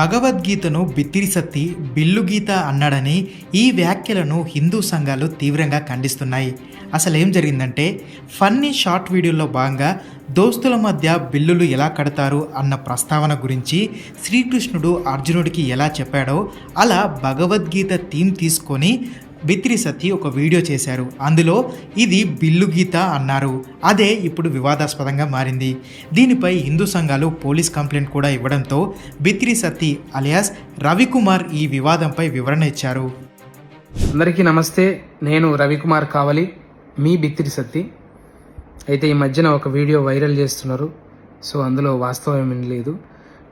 భగవద్గీతను బిత్తిరి సత్తి బిల్లు గీత అన్నాడని ఈ వ్యాఖ్యలను హిందూ సంఘాలు తీవ్రంగా ఖండిస్తున్నాయి. అసలేం జరిగిందంటే ఫన్నీ షార్ట్ వీడియోలో భాగంగా దోస్తుల మధ్య బిల్లులు ఎలా కడతారు అన్న ప్రస్తావన గురించి శ్రీకృష్ణుడు అర్జునుడికి ఎలా చెప్పాడో అలా భగవద్గీత థీమ్ తీసుకొని బిత్రి సతీ ఒక వీడియో చేశారు. అందులో ఇది బిల్లు గీత అన్నారు. అదే ఇప్పుడు వివాదాస్పదంగా మారింది. దీనిపై హిందూ సంఘాలు పోలీస్ కంప్లైంట్ కూడా ఇవ్వడంతో బిత్రి సత్తి అలియాస్ రవికుమార్ ఈ వివాదంపై వివరణ ఇచ్చారు. అందరికీ నమస్తే. నేను రవికుమార్ కావలి మీ బిత్రి సత్తి అయితే ఈ మధ్యన ఒక వీడియో వైరల్ చేస్తున్నారు. సో అందులో వాస్తవం ఏమీ లేదు.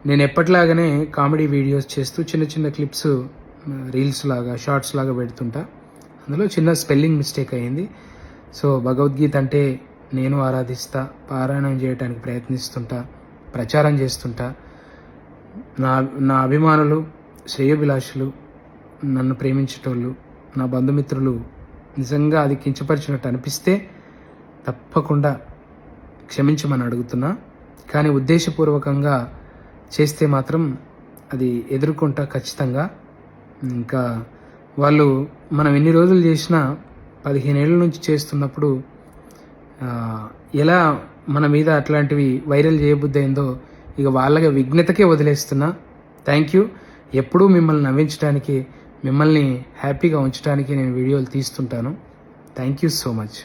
నేను ఎప్పటిలాగానే కామెడీ వీడియోస్ చేస్తూ చిన్న చిన్న క్లిప్స్ రీల్స్ లాగా షార్ట్స్ లాగా పెడుతుంటా. అందులో చిన్న స్పెల్లింగ్ మిస్టేక్ అయింది. సో భగవద్గీత అంటే నేను ఆరాధిస్తా పారాయణం చేయడానికి ప్రయత్నిస్తుంటా ప్రచారం చేస్తుంటా. నా నా అభిమానులు శ్రేయోభిలాషులు నన్ను ప్రేమించేటోళ్ళు నా బంధుమిత్రులు నిజంగా అది కించపరిచినట్టు అనిపిస్తే తప్పకుండా క్షమించమని అడుగుతున్నా. కానీ ఉద్దేశపూర్వకంగా చేస్తే మాత్రం అది ఎదుర్కొంటా ఖచ్చితంగా. ఇంకా వాళ్ళు మనం ఎన్ని రోజులు చేసినా పదిహేనేళ్ళ నుంచి చేస్తున్నప్పుడు ఎలా మన మీద అట్లాంటివి వైరల్ చేయబుద్ధి అయిందో ఇక వాళ్ళకి విఘ్నతకే వదిలేస్తున్నా. Thank you. ఎప్పుడూ మిమ్మల్ని నవ్వించడానికి మిమ్మల్ని హ్యాపీగా ఉంచడానికి నేను వీడియోలు తీస్తుంటాను. Thank you so much.